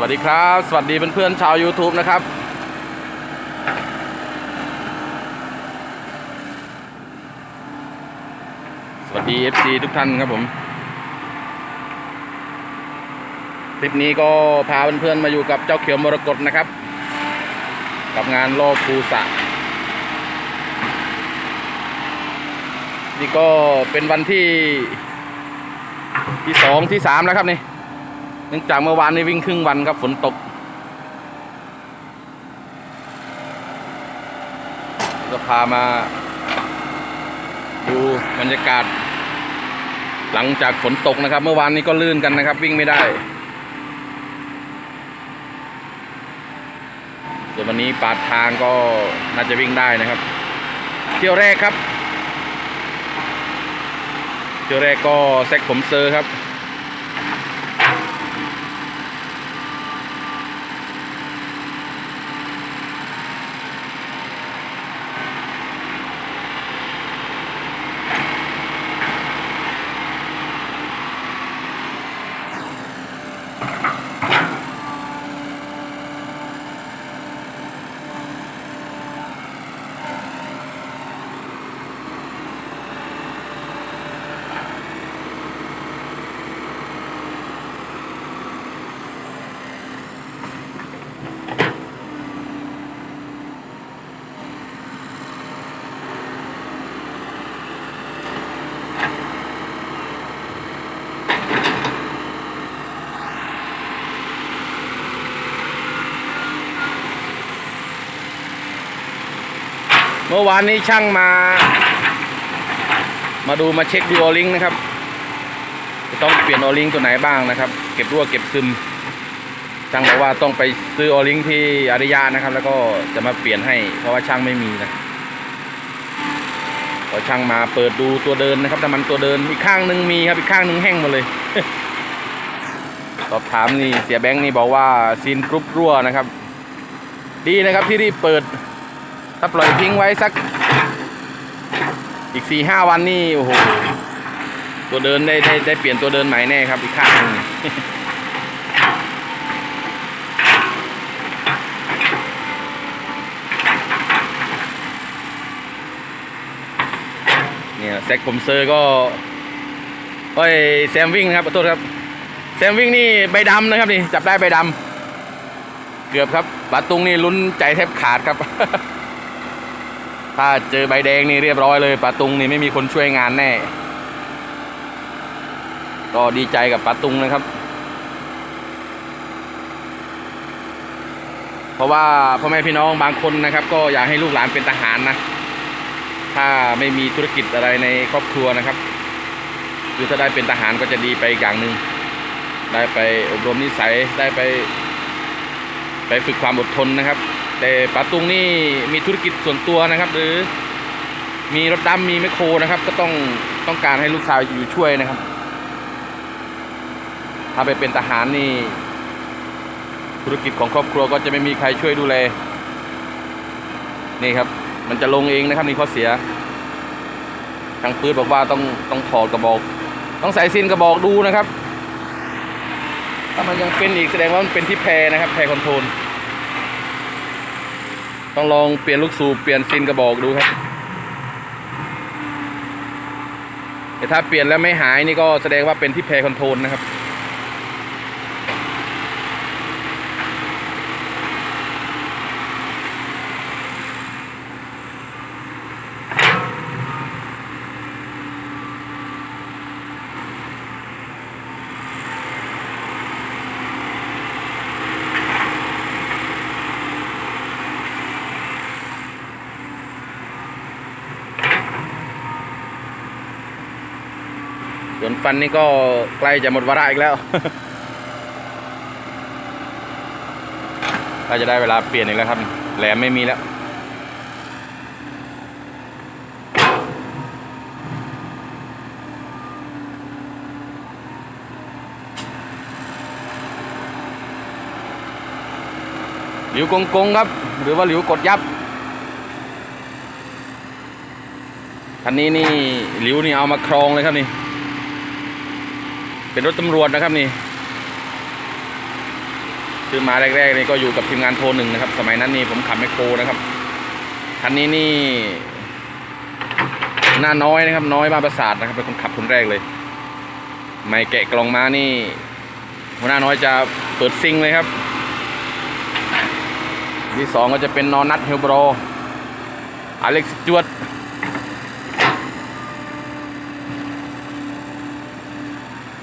วัสดีครับ สวัสดีเพื่อนๆชาว YouTube นะครับ สวัสดี FC ทุกท่านครับผม คลิปนี้ก็พาเพื่อนๆมาอยู่กับเจ้าเขียวมรกตนะครับ กับงานโลอภูสะนี่ก็เป็นวันที่ที่สองที่สามแล้วครับนี่ เนื่องจากเมื่อวานนี้วิ่งครึ่งวันครับฝนตกก็พามาดูบรรยากาศ หลังจากฝนตกนะครับ เมื่อวานนี้ก็ลื่นกันนะครับ วิ่งไม่ได้ส่วนวันนี้ปาดทางก็น่าจะวิ่งได้นะครับ เที่ยวแรกครับ เที่ยวแรกก็แซกผมเซอร์ครับ เมื่อวานนี้ช่างมา มาดูมาเช็คดูโอลิงนะครับ จะต้องเปลี่ยนโอลิงตัวไหนบ้างนะครับ เก็บรั่วเก็บซึมช่างบอกว่าต้องไปซื้อโอลิงที่อาริยานะครับ แล้วก็จะมาเปลี่ยนให้ เพราะว่าช่างไม่มีนะพอช่างมาเปิดดูตัวเดินนะครับแต่มันตัวเดินอีกข้างหนึ่งมีครับอีกข้างหนึ่งแห้งหมาเลยสอบถามนี่เสียแบงค์นี่บอกว่าซีนกรุ๊ปรั่วนะครับ ดีนะครับที่รีบเปิด ถ้าปล่อยทิ้งไว้สัก อีกสี่ห้าวันนี่โอ้โหตัวเดินได้ได้ได้เปลี่ยนตัวเดินใหม่แน่ครับอีกข้างหนึงเนี่ยแซกผมเซอร์ก็โอ้ยแซมวิ่งนะครับขอโทษครับแซมวิ่งนี่ใบดำนะครับนี่จับได้ใบดำเกือบครับปาตุงนี่ลุ้นใจแทบขาดครับ ถ้าเจอใบแดงนี่เรียบร้อยเลยปาตุงนี่ไม่มีคนช่วยงานแน่ ก็ดีใจกับปาตุงนะครับ เพราะว่าพ่อแม่พี่น้องบางคนนะครับ ก็อยากให้ลูกหลานเป็นทหารนะ ถ้าไม่มีธุรกิจอะไรในครอบครัวนะครับคือถ้าได้เป็นทหารก็จะดีไปอีกอย่างหนึ่งได้ไปอบรมนิสัยได้ไป ไปฝึกความอดทนนะครับ แต่ป๋าตุงนี่มีธุรกิจส่วนตัวนะครับ หรือมีรถดำมีแมคโครนะครับ ก็ต้องต้องการให้ลูกชายอยู่ช่วยนะครับ ถ้าไปเป็นทหารนี่ ธุรกิจของครอบครัวก็จะไม่มีใครช่วยดูแลนี่ครับ มันจะลงเองนะครับนี่ข้อเสียทางปืนบอกว่าต้องต้องถอดกระบอก ต้องใส่ซินกระบอกดูนะครับ ถ้ามันยังเป็นอีกแสดงว่ามันเป็นที่แพรนะครับ แพรคอนโทรล ต้องลองเปลี่ยนลูกสูบเปลี่ยนซินกระบอกดูครับแต่ถ้าเปลี่ยนแล้วไม่หายนี่ก็แสดงว่าเป็นที่แพรคอนโทรลนะครับ ส่วนฟันนี่ก็ใกล้จะหมดวาระอีกแล้วก็จะได้เวลาเปลี่ยนอีกแล้วครับ แหลมไม่มีแล้วหลิวกงกงครับ หรือว่าหลิวกดยับคันนี้นี่หลิวนี่เอามาครองเลยครับนี่ เป็นรถตำรวจนะครับนี่คซื้อมาแรกๆนี่ก็อยู่กับทีมงานโทรหนึ่งนะครับ สมัยนั้นนี่ผมขับแมคโครนะครับคันนี้นี่หน้าน้อยนะครับ น้อยมาประสาทนะครับเป็นคนขับคนแรกเลย ไม่แกะกล่องมานี่หัวหน้าน้อยจะเปิดซิงเลยครับ ที่สองก็จะเป็นนอนัทเฮลโบรอเล็กซ์จวด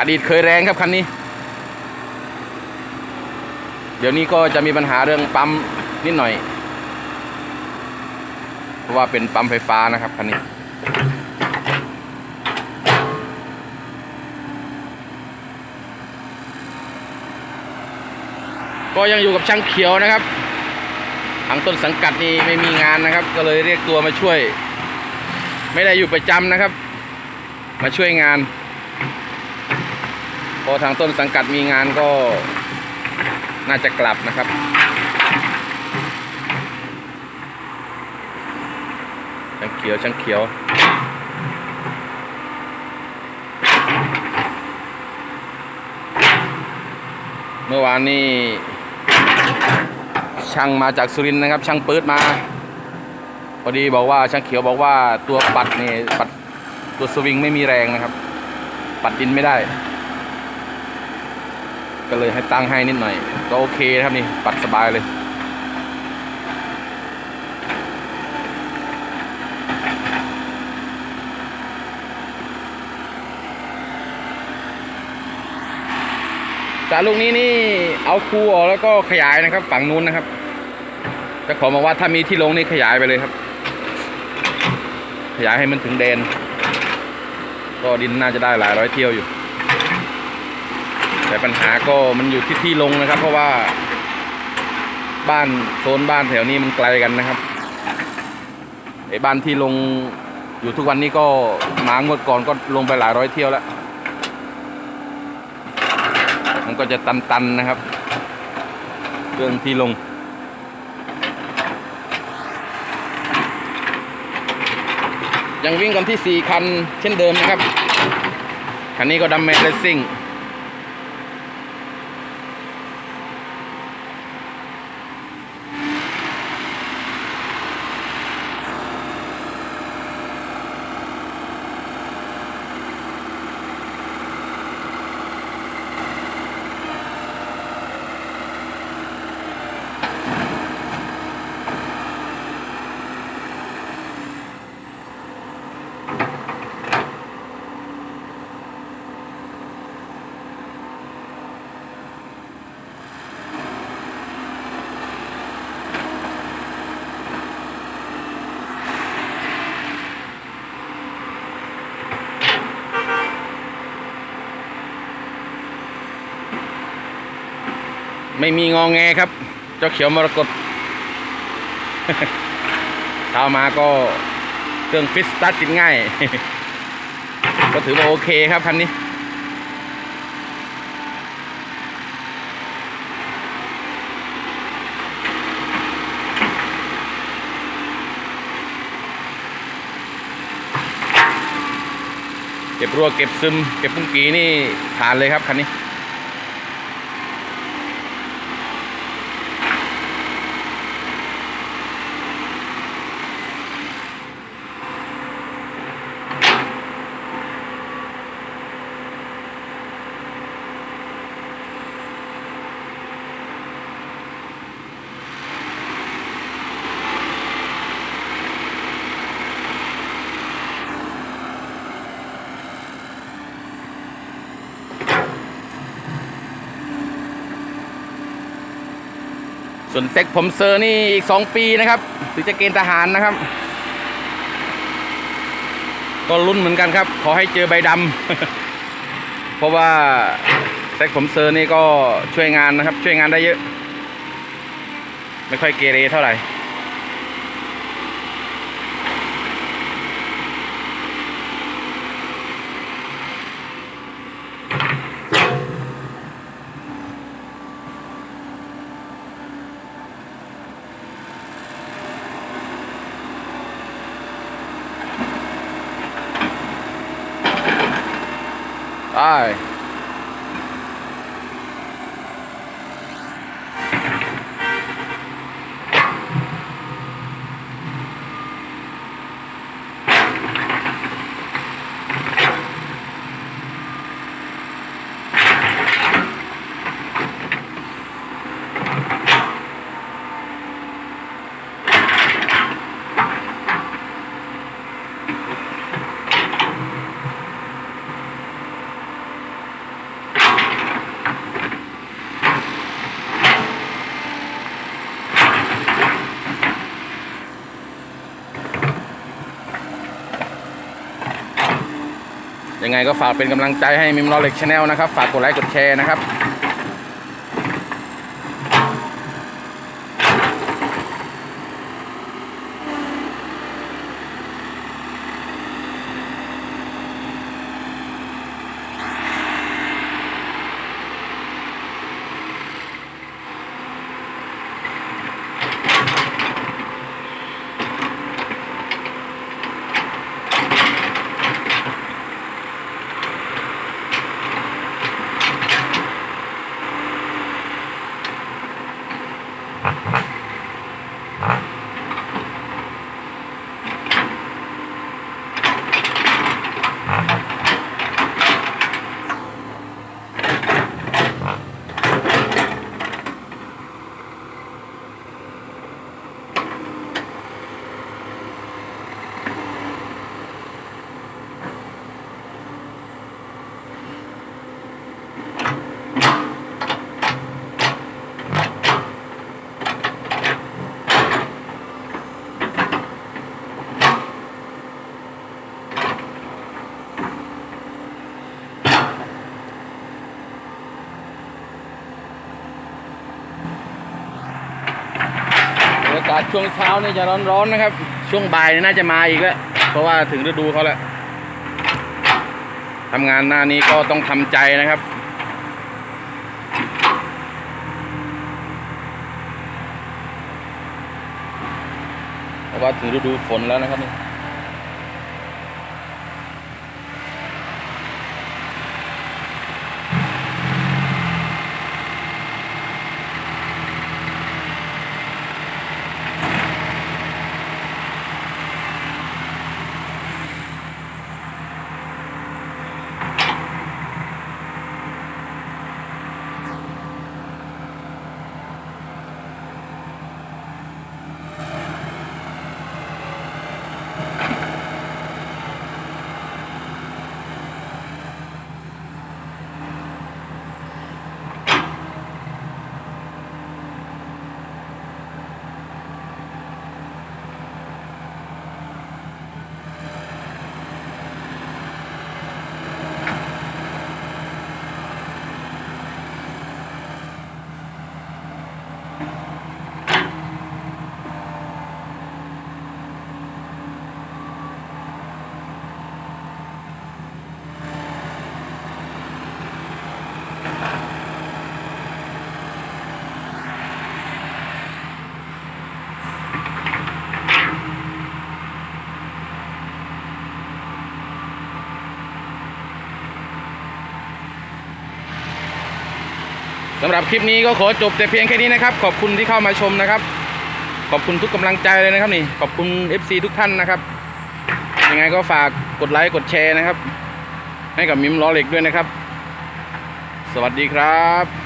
อดีตเคยแรงครับคันนี้ เดี๋ยวนี้ก็จะมีปัญหาเรื่องปั๊มนิดหน่อย เพราะว่าเป็นปั๊มไฟฟ้านะครับคันนี้ก็ยังอยู่กับช่างเขียวนะครับ ทางต้นสังกัดนี่ไม่มีงานนะครับ ก็เลยเรียกตัวมาช่วย ไม่ได้อยู่ประจำนะครับ มาช่วยงาน พอทางต้นสังกัดมีงานก็น่าจะกลับนะครับ ช่างเขียวช่างเขียว เมื่อวานนี้ช่างมาจากสุรินทร์นะครับ ช่างปื๊ดมา พอดีบอกว่าช่างเขียวบอกว่าตัวปัดนี่ปัดตัวสวิงไม่มีแรงนะครับ ปัดดินไม่ได้ ก็เลยให้ตั้งให้นิดหน่อย ก็โอเคนะครับนี่ปัดสบายเลย จากลูกนี้นี่เอาคูออกแล้วก็ขยายนะครับ ฝั่งนู้นนะครับจ้าของบอกว่าถ้ามีที่ลงนี่ขยายไปเลยครับ ขยายให้มันถึงแดน ก็ดินน่าจะได้หลายร้อยเที่ยวอยู่ แต่ปัญหาก็มันอยู่ที่ที่ลงนะครับ เพราะว่าบ้านโซนบ้านแถวนี้มันไกลกันนะครับไอ้บ้านที่ลงอยู่ทุกวันนี้ก็มางวดก่อนก็ลงไปหลายร้อยเที่ยวแล้ว มันก็จะตันๆนะครับ เรื่องที่ลง ยังวิ่งกันที่ 4 คันเช่นเดิมนะครับ คันนี้ก็ดัมแมนเลสซิ่ง ไม่มีงองแงครับ เจ้าเขียวมรกตเช้ามาก็เครื่องฟิตสตาร์ทติดง่าย ก็ถือว่าโอเคครับคันนี้เก็บรั่วเก็บซึม เก็บปุ้งกีนี่ผ่านเลยครับคันนี้ ส่วนเซ็กผมเซอร์นี่อีกสองปีนะครับถึงจะเกณฑ์ทหารนะครับ ก็รุ่นเหมือนกันครับ ขอให้เจอใบดำ เพราะว่าเซ็กผมเซอร์นี่ก็ช่วยงานนะครับ ช่วยงานได้เยอะ ไม่ค่อยเกเรเท่าไหร่ ไยังไงก็ฝากเป็นกำลังใจให้มิมลอเล็กชาแนลนะครับ ฝากกดไลค์กดแชร์นะครับาศช่วงเช้านี่จะร้อนๆนะครับ ช่วงบ่ายน่าจะมาอีกแล้ว เพราะว่าถึงฤดูเขาแล้วทำงานหน้านี้ก็ต้องทำใจนะครับ เพราะว่าถึงฤดูฝนแล้วนะครับนี่ำหรับคลิปนี้ก็ขอจบแต่เพียงแค่นี้นะครับ ขอบคุณที่เข้ามาชมนะครับ ขอบคุณทุกกำลังใจเลยนะครับนี่ ขอบคุณ FC ทุกท่านนะครับ ยังไงก็ฝากกดไลค์กดแชร์นะครับ ให้กับมิมล้อเหล็กด้วยนะครับ สวัสดีครับ